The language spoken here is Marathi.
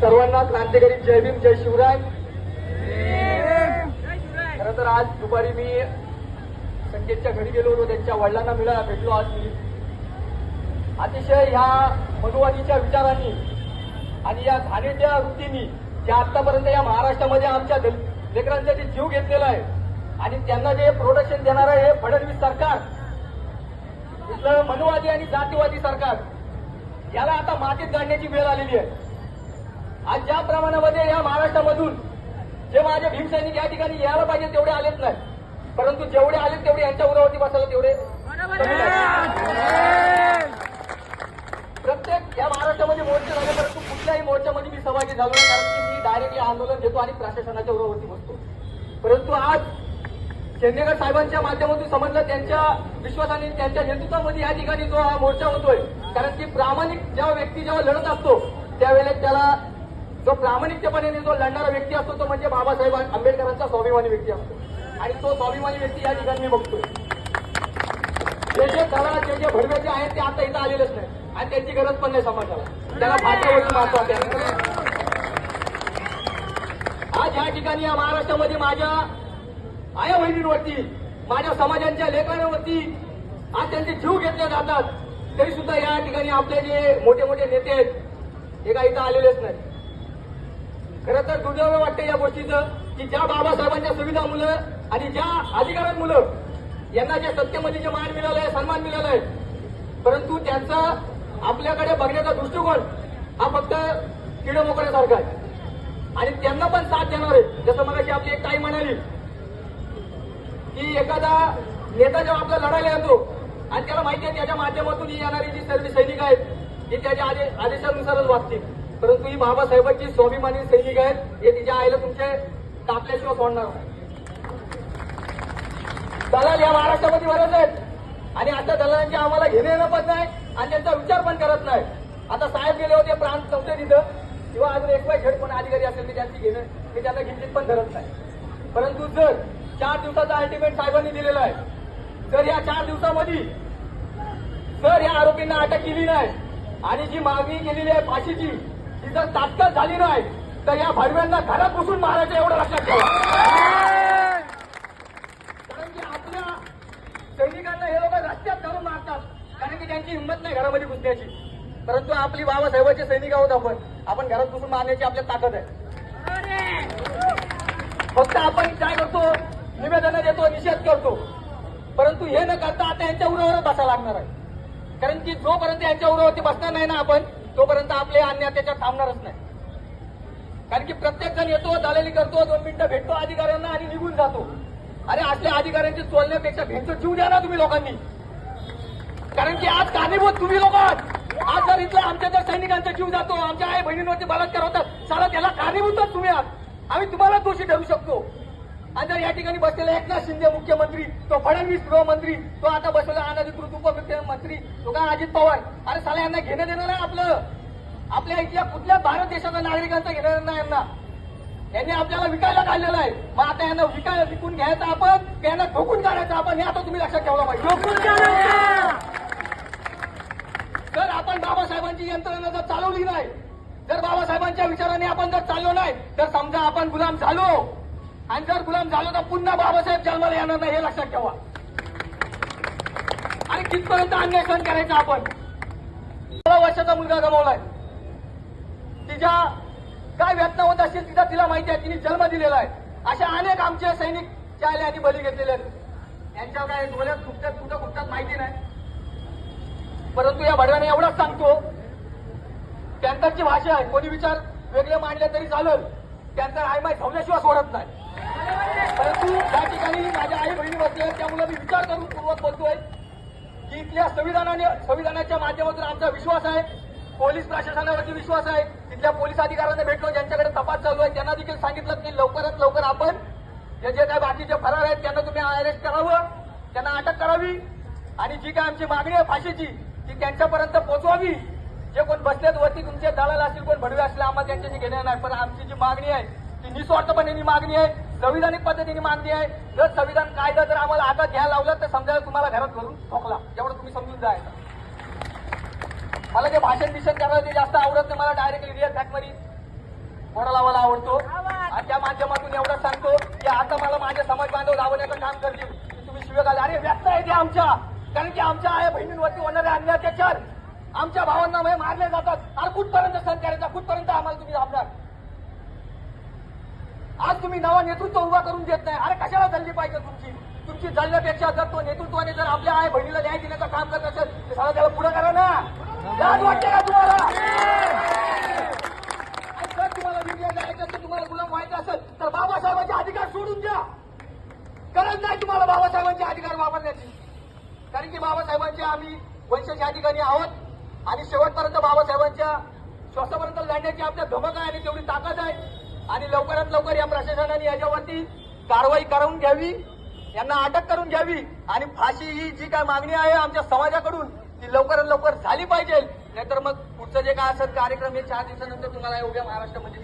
सर्वांना क्रांतिकारी जय भीम जय शिवराय. खरं तर आज दुपारी मी संकेतच्या घरी गेलो होतो त्यांच्या वडिलांना मिळाला भेटलो आज मी. अतिशय ह्या मनुवादीच्या विचारांनी आणि या घाणेच्या वृत्तींनी ज्या आतापर्यंत या महाराष्ट्रामध्ये आमच्या लेकरांचा जे जीव घेतलेला आहे आणि त्यांना जे प्रोटेक्शन देणार आहे हे फडणवीस सरकार इथलं मनुवादी आणि जातीवादी सरकार याला आता मातीत गाडण्याची वेळ आलेली आहे. आज ज्या प्रमाणामध्ये या महाराष्ट्रामधून जे माझे भीमसैनिक या ठिकाणी यायला पाहिजे तेवढे आलेच नाही. परंतु जेवढे आले तेवढे यांच्या उरावरती बसायला तेवढे. प्रत्येक या महाराष्ट्रामध्ये मोर्चे झाले परंतु कुठल्याही मोर्चामध्ये मी सहभागी झालो नाही कारण की मी डायरेक्टली आंदोलन घेतो आणि प्रशासनाच्या उरावरती बसतो. परंतु आज चेन्नेकर साहेबांच्या माध्यमातून समजलं त्यांच्या विश्वासाने त्यांच्या नेतृत्वामध्ये या ठिकाणी जो हा मोर्चा होतोय कारण की प्रामाणिक जेव्हा व्यक्ती जेव्हा लढत असतो त्यावेळेला त्याला जो प्रामाणिकपणे जो लढणारा व्यक्ती असतो तो म्हणजे बाबासाहेब आंबेडकरांचा स्वाभिमानी व्यक्ती असतो. आणि तो स्वाभिमानी व्यक्ती या ठिकाणी मी बघतोय. जे जे कला जे जे भडव्याचे आहेत ते आता इथं आलेलेच नाही आणि त्यांची गरज पण नाही समाजाला. त्याला फाट्यावरती महत्त्वाचे आज या ठिकाणी या महाराष्ट्रामध्ये माझ्या आया बहिणींवरती माझ्या समाजांच्या लेखनावरती आज त्यांचे जीव घेतले जातात. तरी सुद्धा या ठिकाणी आपले जे मोठे मोठे नेते आहेत हे काही इथं आलेलेच नाही खरं तर दुर्दैव वाटतं या गोष्टीचं की ज्या बाबासाहेबांच्या सुविधामुळं आणि ज्या अधिकारांमुळं यांना जे सत्तेमध्ये जे मान मिळालंय सन्मान मिळालाय परंतु त्यांचा आपल्याकडे बघण्याचा दृष्टिकोन हा फक्त किडमोकण्यासारखा आहे. आणि त्यांना पण साथ देणार आहे. जसं मग आपली एक ताई म्हणाली की एखादा नेता जेव्हा आपला लढायला येतो आणि त्याला माहिती आहे त्याच्या माध्यमातून ही येणारी जी सर्व सैनिक आहेत ती त्याच्या आदेशानुसारच वागतील. परंतु ही बाबासाहेबांची स्वाभिमानी सैनिक आहेत. हे तिच्या आईला तुमचे तापल्याशिवाय सोडणार दलाल या महाराष्ट्रामध्ये बरेच आहेत. आणि आता दलालांचे आम्हाला घेणे येणं पण नाही आणि त्यांचा विचार पण करत नाही. आता साहेब गेले होते प्रांत नव्हते तिथं. किंवा अजून एक वाय झेड अधिकारी असेल मी त्यांची घेणं मी त्यांना किंचित पण धरत नाही. परंतु जर चार दिवसाचा अल्टिमेट साहेबांनी दिलेला आहे. जर या चार दिवसामध्ये जर या आरोपींना अटक केली नाही आणि जी मागणी केलेली आहे फाशीची ती जर तात्काळ झाली नाही. तर या भडव्यांना घरात बसून मारायचं एवढं लक्षात ठेवा. कारण की आपल्या सैनिकांना हे लोक रस्त्यात धरून मारतात. कारण की त्यांची हिंमत नाही घरामध्ये घुसण्याची. परंतु आपली बाबासाहेबांचे सैनिक आहोत आपण. आपण घरात बसून मारण्याची आपल्या ताकद आहे. फक्त आपण काय करतो? निवेदन देतो निषेध करतो. परंतु हे न करता आता यांच्या उरावर बसायला लागणार आहे. कारण की जोपर्यंत यांच्या उरावरती बसणार नाही ना आपण तोपर्यंत आपले अन्य अत्याचार थांबणारच नाही. कारण की प्रत्येक जण येतो दलाली करतो दोन मिनिटं भेटतो अधिकाऱ्यांना आणि निघून जातो. अरे असल्या अधिकाऱ्यांची चोलण्यापेक्षा भेट जीव द्या ना तुम्ही लोकांनी. कारण की आज कारणीभूत तुम्ही लोक आहात. आज जर इथला आमच्या जर सैनिकांचा जीव जातो आमच्या आई बहिणींवरती बलात्कार होतात साला त्याला कारणीभूतच तुम्ही आहात. आम्ही तुम्हाला दोषी ठरू शकतो. जर या ठिकाणी बसलेला एकनाथ शिंदे मुख्यमंत्री तो फडणवीस गृहमंत्री तो आता बसलेला अनधिकृत उपमुख्यमंत्री तो काय अजित पवार? अरे साला यांना घेणं देणं नाही आपलं. आपल्या इथल्या कुठल्या भारत देशाच्या नागरिकांचं घेणं देणं नाही यांना. यांनी आपल्याला विकायला काढलेलं आहे. मग आता यांना विकायला विकून घ्यायचं आपण यांना ठोकून काढायचं आपण हे आता तुम्ही लक्षात ठेवलं पाहिजे. जर आपण बाबासाहेबांची यंत्रणा जर चालवली नाही जर बाबासाहेबांच्या विचाराने आपण जर चाललो नाही तर समजा आपण गुलाम झालो. आणि जर गुलाम झालो तर पुन्हा बाबासाहेब जन्माला येणार नाही हे लक्षात ठेवा. आणि कितपर्यंत अन्याय सहन करायचा आपण. सोळा वर्षाचा मुलगा गमावलाय. तिच्या काय व्यथना होत असतील तिचा तिला माहिती आहे तिने जन्म दिलेला आहे. अशा अनेक आमचे सैनिक चाले आणि बली घेतलेले आहेत. यांच्या काय डोळ्यात खुपतात कुठं खुपतात माहिती नाही. परंतु या भडव्याने एवढंच सांगतो. कॅन्सरची भाषा आहे. कोणी विचार वेगळे मांडले तरी चालेल. कॅन्सर आयमाय माहीत ठेवल्याशिवाय सोडत नाही. परंतु त्या ठिकाणी माझ्या आई बहिणी बसल्या आहेत, त्यामुळे मी विचार करून पूर्वक बोलतोय की इथल्या संविधानाने संविधानाच्या माध्यमातून आमचा विश्वास आहे पोलीस प्रशासनावरती विश्वास आहे तिथल्या पोलीस अधिकाऱ्यांना भेटलो ज्यांच्याकडे तपास चालू आहे त्यांना देखील सांगितलं की लवकरात लवकर आपण जे जे काय बाकीचे फरार आहेत त्यांना तुम्ही अरेस्ट करावं त्यांना अटक करावी आणि जी काय आमची मागणी आहे फाशीची ती त्यांच्यापर्यंत पोहोचवावी जे कोण बसलेत वरती तुमचे दलाल असतील कोण भडवे असतील आम्हाला त्यांच्याशी घेणार नाही पण आमची जी मागणी आहे ती निस्वार्थपणे मागणी आहे. संविधानिक पद्धतीने मान्य आहे. जर संविधान कायदा जर आम्हाला आता घ्यायला लावलं तर समजायला तुम्हाला घरात घरून ठोकला. एवढं तुम्ही समजून जायचं मला जे भाषण बिषण करायला ते जास्त आवडत नाही. मला डायरेक्टली रिअल फॅक्टमध्ये मध्ये लावायला आवडतो? आणि त्या माध्यमातून एवढं सांगतो की आता मला माझे समाज बांधव लावण्याचं काम करतील. की तुम्ही शिवेगाल अरे व्यस्त आहे ते आमच्या. कारण की आमच्या आया बहिणींवरती होणारे अन्याय अत्याचार आमच्या भावांना म्हणजे मारले जातात. अरे कुठपर्यंत सहन करायचा? कुठपर्यंत आम्हाला तुम्ही लाभणार आज तुम्ही नवा नेतृत्व उभा करून देत नाही. अरे कशाला जल्ली पाहिजे तुमची? तुमची चालण्यापेक्षा जर तो नेतृत्वाने जर आपल्या आई बहिणीला न्याय देण्याचं काम करत असेल तर सगळं त्याला पुढे करा ना. लाज वाटते का तुम्हाला? जर तुम्हाला मीडिया जायचं असेल तुम्हाला गुलाम व्हायचं असेल तर बाबासाहेबांचे अधिकार सोडून द्या. गरज नाही तुम्हाला बाबासाहेबांचे अधिकार वापरण्याची. कारण की बाबासाहेबांचे आम्ही वंशाच्या अधिकारी ठिकाणी आहोत. आणि शेवटपर्यंत बाबासाहेबांच्या श्वासापर्यंत लढण्याची आमच्या धमक आहे आणि तेवढी ताकद आहे. आणि लवकरात लवकर या प्रशासनाने याच्यावरती कारवाई करून घ्यावी यांना अटक करून घ्यावी. आणि फाशी ही जी काय मागणी आहे आमच्या समाजाकडून ती लवकरात लवकर झाली पाहिजे. नाहीतर मग पुढचं जे काय असेल कार्यक्रम हे चार दिवसानंतर तुम्हाला एवढ्या महाराष्ट्रामध्ये